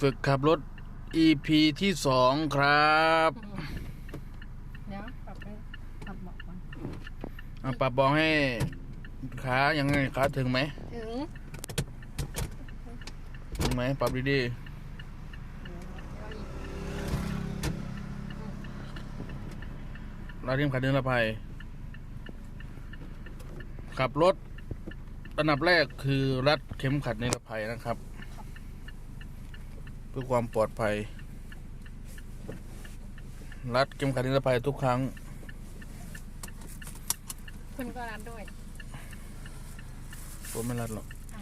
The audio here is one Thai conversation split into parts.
ฝึกขับรถ EP ที่สองครับ เดี๋ยวปรับไปปรับเบาะก่อนอะปรับบอกให้ขายังไงขาถึงไหม ถึงถึงไหมปรับดีเอาอีกๆรัดเข็มขัดนิรภัยขับรถ อันดับแรกคือรัดเข็มขัดนิรภัยนะครับ เพื่อความปลอดภัย รัดเข็มขัดนิรภัยทุกครั้ง คุณก็รัดด้วยผมไม่รัดหรอกเอา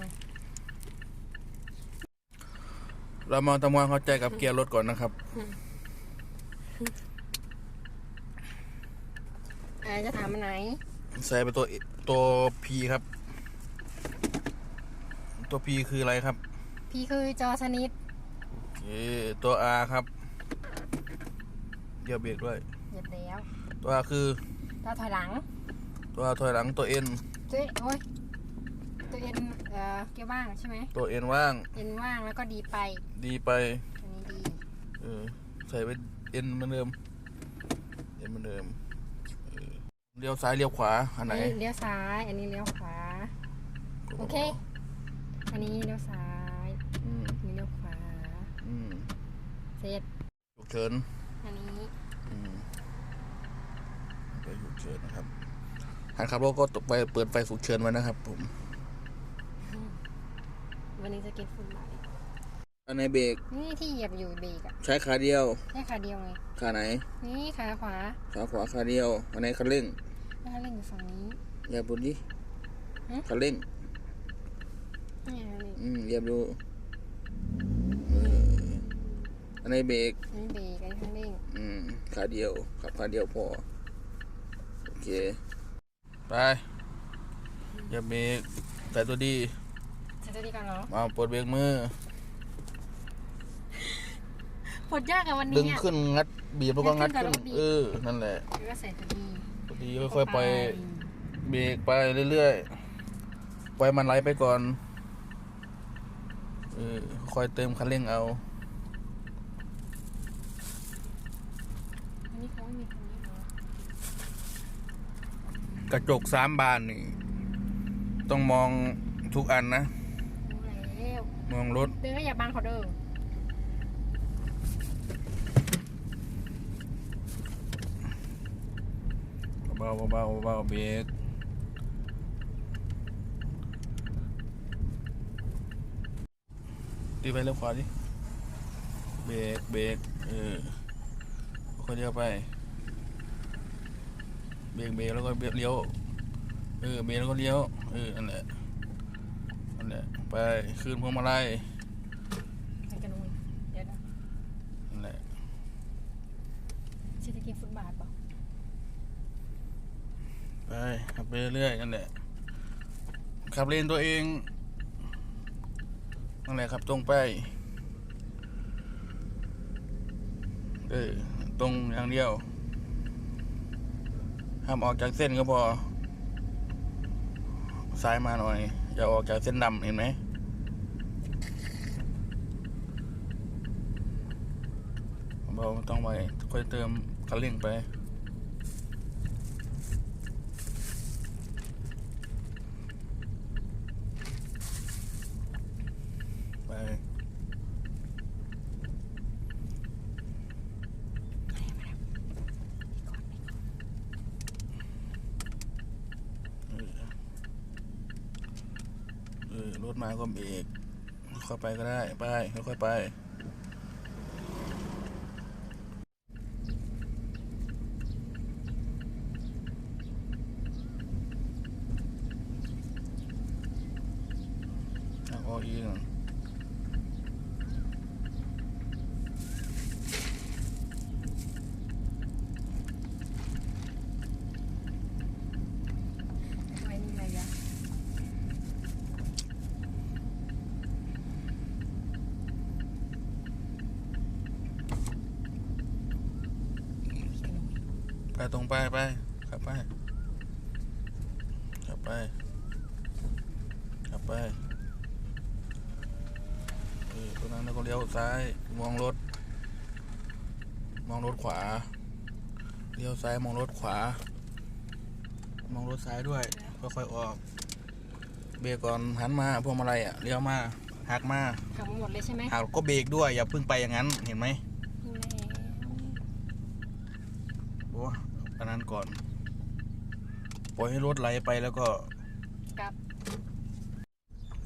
เรามาทำความเข้าใจกับเกียร์รถก่อนนะครับอ่าจะถามอันไหน ใส่ไปตัวตัว P ครับ ตัว P คืออะไรครับพี่คือจอชนิดโอเคตัว R ครับเดี๋ยวเบรกด้วยเหยียบแล้ว ตัว R คือตาถอยหลัง ตัว R ถอยหลังตัว N ตัวโอ้ยตัวเอ็นเอ่อเกียร์ว่างใช่ไหมตัว N ว่างเอ็นว่างแล้วก็ดีไปดีไปอันนี้ดีเออใส่ไป N เหมือนเดิม N เหมือนเดิมเออเลี้ยวซ้ายเลี้ยวขวาอันไหนอันนี้เลี้ยวซ้าย อันนี้เลี้ยวขวา โอเค อันนี้เลี้ยวซ้ายอืมอันนี้เลี้ยวขวา อืมเสร็จ ฉุกเฉินอันนี้อืมไปฉุกเฉินนะครับหันขับรถก็ไปเปิดไฟฉุกเฉินไว้นะครับ ผมวันนี้จะเก็ตฟุตบาทอันไหนเบรกนี่ที่เหยียบอยู่เบรกอะใช้ขาเดียว แค่ขาเดียวไง ขาไหน นี่ขาขวาขาขวาขาเดียวอันไหนคันเร่ง แล้วก็เล่นอยู่ฝั่งนี้เหยียบดูดิฮะคันเร่ง นี่อันนี้อืมเหยียบดูเอออันไหนเบรกอันนี้เบรกอันนี้คันเร่งอืมขาเดียวขับขาเดียวพอ โอเค ไปอย่าเบรกใส่ตัวดี ใช้ตัวนี้ก่อนเหรอมาปลดเบรกมือปวดยากอะวันดึนี้งอะขึ้นงัดบีบแล้วก็งัดงัดขึ้ขึ้นนกับรถบีบ เออ นั่นแหละแล้วก็ใส่ตัวดีตัวดีค่อยๆไปเบรกไปเรื่อยๆปล่อยมันไหลไปก่อน เออค่อยเติมคันเร่งเอา อันนี้เขาไม่มีตรงนี้เหรอกระจกสามบานนี่ ต้องมองทุกอันนะ รู้แล้วมองรถ เดินก็อย่าบังเขาเด้อเบาๆเบาๆเบาๆเบรก ตีไปเลี้ยวขวาดิเบรกเบรกเออค่อยเลี้ยวไปเบรกเบรกแล้วก็เบรกเลี้ยวเออเบรกแล้วก็เลี้ยวเออนั่นแหละนั่นแหละไปคืนพวงมาลัยไปกันนู้นเดี๋ยวนะนั่นแหละชิจะกินฟุตบาทเปล่าไปขับไปเรื่อยๆนั่นแหละขับเลนตัวเอง นั่นแหละครับตรงไปเออตรงอย่างเดียวห้ามออกจากเส้นก็พอ ซ้ายมาหน่อย อย่าออกจากเส้นดำเห็นไหมเบาต้องไปค่อยเติมคันเร่งไป เออ รถมาก็เบรกค่อยไปก็ได้ ไป ค่อยๆไปเอาอออีกหน่อย ไว้นี่อะไรอะ ไปตรงไปไปขับไปขับไปขับไปแล้วก็เลี้ยวซ้าย มองรถ มองรถขวา เลี้ยวซ้ายมองรถขวา มองรถซ้ายด้วย ค่อยๆออก เบรกก่อนหันมาพวงมาลัยอะเลี้ยวมาหักมาหักมาหมดเลยใช่ไหมหักก็เบรกด้วยอย่าเพิ่งไปอย่างนั้นเห็นไหม อันนั้นก่อน ปล่อยให้รถไหลไปแล้วก็กลับ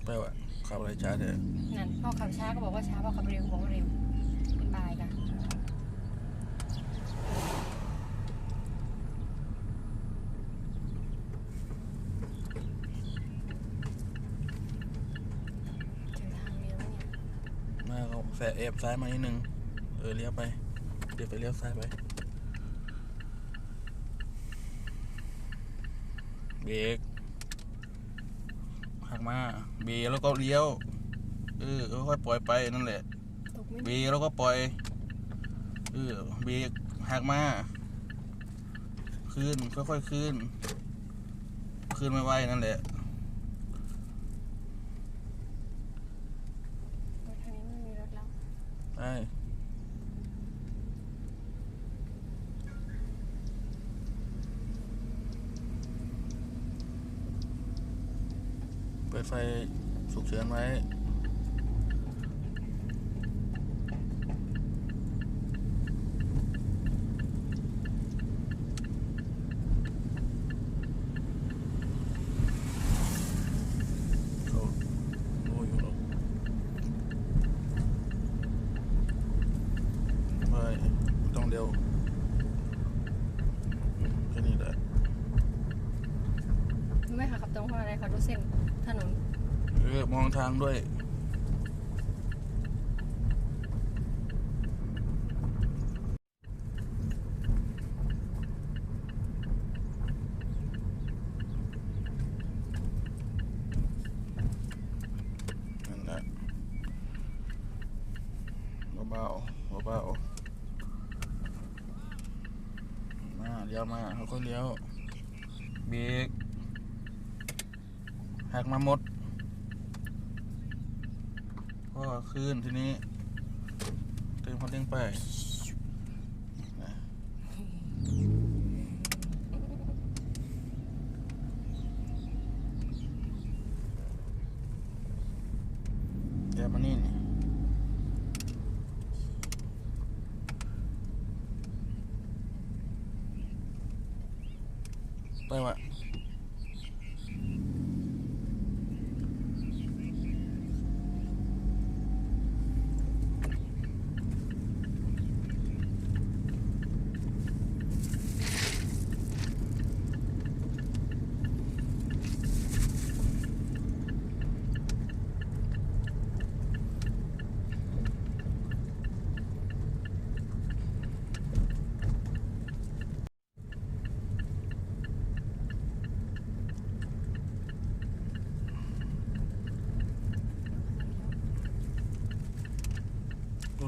ไปวะขับอะไรช้าเถอะนั่นพ่อขับช้าก็บอกว่าช้าพ่อขับเร็วก็บอกว่าเร็วเป็นบายกันถึงทางเลี้ยวเนี่ยมาเขาแสะเอฟซ้ายมานิดนึง เออเลี้ยวไป เดี๋ยวไปเลี้ยวซ้ายไป เบรกหักมา เบรกแล้วก็เลี้ยว เออค่อยๆปล่อยไปนั่นแหละ ตกไม่เบรกแล้วก็ปล่อย เออ เบรกหักมา ขึ้น ค่อยๆขึ้น ขึ้นไม่ไหวนั่นแหละทางนี้ไม่มีรถแล้วใช่เปิ ดไฟฉุกเฉินไว้ เขารู้อยู่หรอกไม่ต้องเร็วแค่นี้แหละ ไม่ค่ะขับ ตรงเพราะอะไรคะดูเส้นถนนเออมองทางด้วย นั่นแหละเบาๆเบาๆมาเลี้ยวมาค่อยๆเลี้ยวเบรก หักมาหมด ก็ขึ้นทีนี้ เติมคันเร่งไปเดี๋ยวมานี่นี่ไปวะ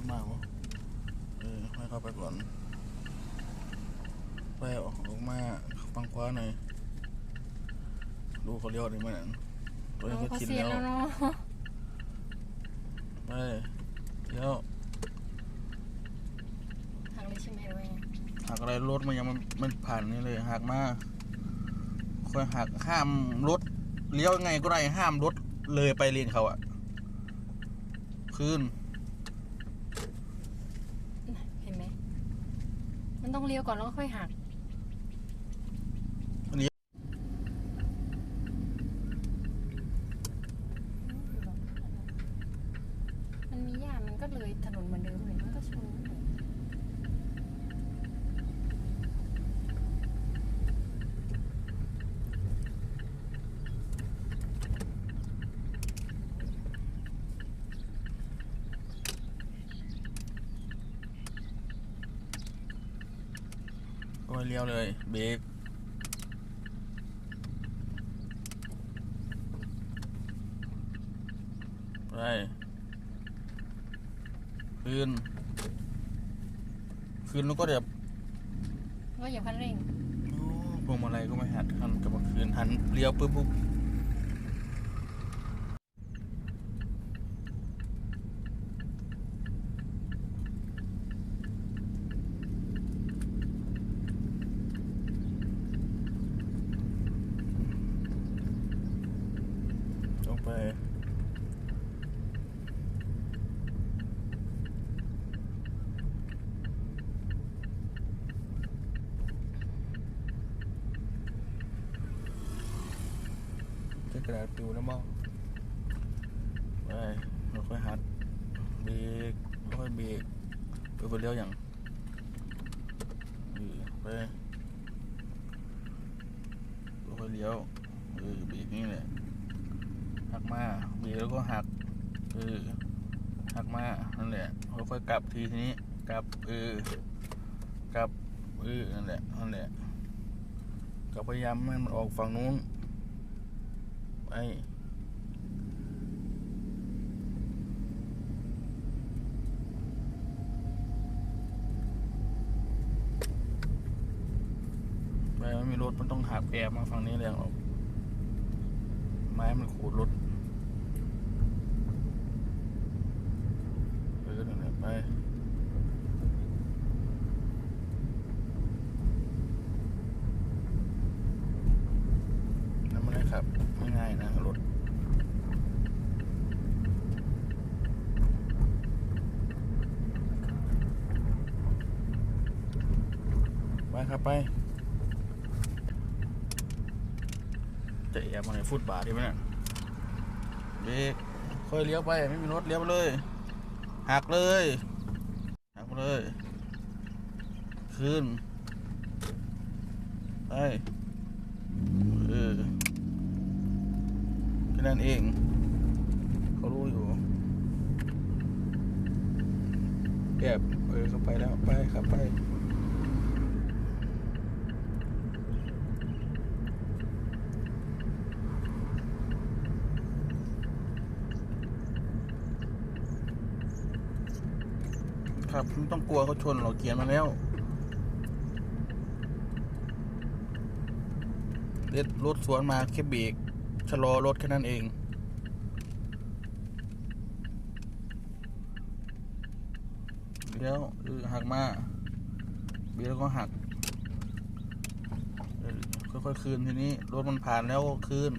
รถมาวะเออให้เข้าไปก่อนไปออกออกมาฟังคว้าหน่อย ดูเขาเลี้ยวได้ไหมนั่นตัวนี้น้องก็เขาชินเสียแล้วแล้วเนาะไปเลี้ยวทางนี้ใช่ไหมหรือว่าไงหักอะไรรถมันยังมันมันผ่านนี่เลยหักมาค่อยหักห้ามรถเลี้ยวยังไงก็ได้ห้ามรถเลยไปเลนเขาอะขึ้น เห็นไหม มันต้องเลี้ยวก่อนแล้วก็ค่อยหักมันมีหญ้ามันก็เลยถนนเหมือนเดิมเลยมันก็ชน ก็เลี้ยวเลย เบรกไปขึ้นขึ้นแล้วก็เดี๋ยวก็อย่าพันเร่งโอ้พวงมาลัยก็ไม่หัดหันกลับมาคืนหันเลี้ยวปุ๊บปุ๊บ ระดาษปิวแล้วมั้งไปค่อยหัดเบรกค่อยเบรกไปไปเลี้ยวอย่างเออไปค่อยเลี้ยวเออเบรกนี่แหละหักมาเบรกแล้วก็หักเออหักมานั่นแหละค่อยๆกลับทีนี้กลับเออกลับเออนั่นแหละนั่นแหละก็พยายามให้มันออกฝั่งนู้น ไปไม่มีรถมันต้องหักแอบมาฝั่งนี้เลยหรอกไม้มันขูดรถไปก็นั่นแหละไปนั่นไม่ได้ขับไม่ง่ายนะรถ ไปครับไป จะแอบมาในฟุตบาทดีไหมเนี่ยเบรกค่อยเลี้ยวไป ไม่มีรถเลี้ยวไปเลยหักเลยหักไปเลยขึ้นไปเออแค่นั้นเองเขารู้อยู่แอบเออเข้าไปแล้วไปขับไป ครับไม่ต้องกลัวเขาชนเราเกียร์มาแล้วเล็ดรถสวนมาแค่เบรกชะลอรถแค่นั้นเองเลี้ยวเออหักมาเบรกแล้วก็หักค่อยๆคืนทีนี้รถมันผ่านแล้วก็คืน